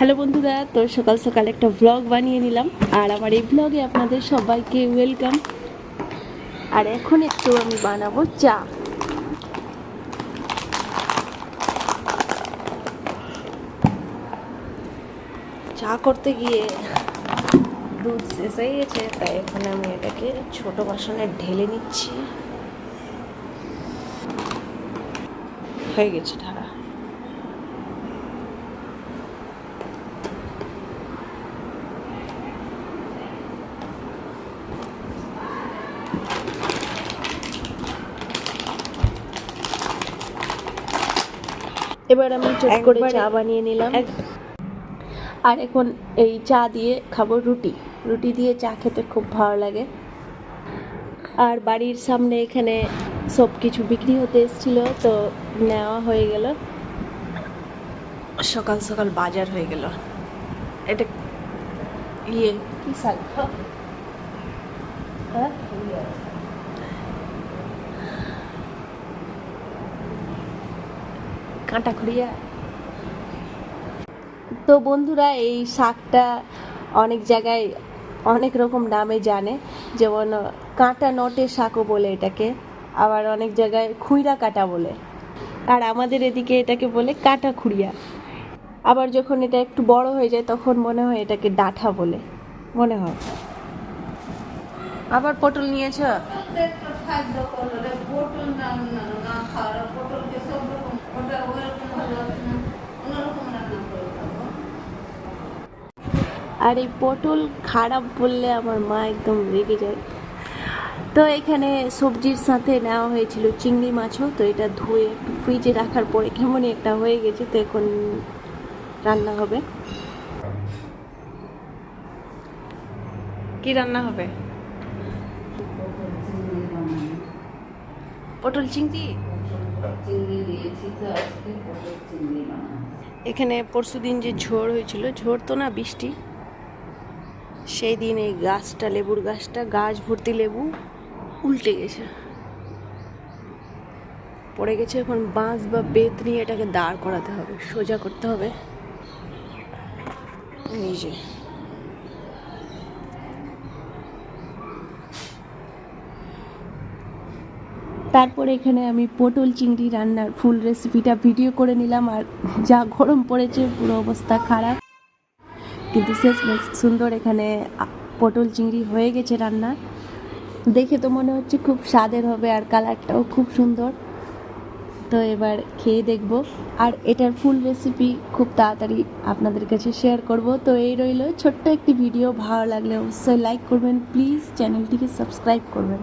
Hello বন্ধুরা, তো সকাল সকাল একটা ব্লগ বানিয়ে নিলাম। আর আমার এই ব্লগে আপনাদের সবাইকে ওয়েলকাম আর এখন একটু আমি বানাবো চা। চা করতে গিয়ে দুধ শেষ হয়ে গেছে, তাই এখন আমি এটাকে ছোট বাসনে ঢেলে নিচ্ছি। হয়ে গেছে ঢালা এবার আমি চট করে চা বানিয়ে নিলাম। আর এখন এই চা দিয়ে খাব রুটি। রুটি দিয়ে চা খেতে খুব ভালো লাগে। আর বাড়ির সামনে এখানে সব কিছু বিক্রি হতে এসেছিল তো নেওয়া হয়ে গেল। সকাল সকাল বাজার হয়ে গেল। এটা ইয়ে কি শাক? হ্যাঁ? কাঁটা খুঁড়িয়া তো বন্ধুরা, এই শাকটা অনেক জায়গায় অনেক রকম নামে জানে, যেমন কাঁটা নটে শাকও বলে এটাকে, আবার অনেক জায়গায় খুইরা কাটা বলে। আর আমাদের এদিকে এটাকে বলে কাটা খুঁড়িয়া। আবার যখন এটা একটু বড় হয়ে যায়, তখন মনে হয় এটাকে ডাঁঠা বলে। মনে হয়। আবার পটল নিয়েছ প্রত্যেকটা খাদ্য কলরে পটল না না না খাওয়া পটলকে সব রকম ওটা ওরকম ভালো লাগে না অন্যরকম রান্না করে খাব আর এই পটল খারাপ বললে আমার মা একদম রেগে যায়। তো এখানে সবজির সাথে নেওয়া হয়েছিল চিংড়ি মাছও, তো এটা ধুয়ে ফ্রিজে রাখার পরে কেমন একটা হয়ে গেছে, তো এখন রান্না হবে। কি রান্না হবে? পটল চিংড়ি? এখানে পরশুদিন যে ঝড় হয়েছিল ঝড় তো না বৃষ্টি। সেই দিন এই গাছটা, লেবুর গাছটা, গাছ ভর্তি লেবু উল্টে গেছে। পড়ে গেছে এখন বাঁশ বা বেত নিয়ে এটাকে দাঁড় করাতে হবে, সোজা করতে হবে। এই যে। তারপরে এখানে আমি পটল চিংড়ি রান্নার ফুল রেসিপিটা ভিডিও করে নিলাম, আর যা গরম পড়েছে, পুরো অবস্থা খারাপ। কিন্তু শেষ সুন্দর এখানে পটল চিংড়ি হয়ে গেছে রান্না। দেখে তো মনে হচ্ছে খুব স্বাদের হবে আর কালারটাও খুব সুন্দর। তো এবার খেয়ে দেখব। আর এটার ফুল রেসিপি খুব তাড়াতাড়ি আপনাদের কাছে শেয়ার করব। তো এই রইল ছোট্ট একটি ভিডিও ভালো লাগলে অবশ্যই লাইক করবেন। প্লিজ চ্যানেলটিকে সাবস্ক্রাইব করবেন।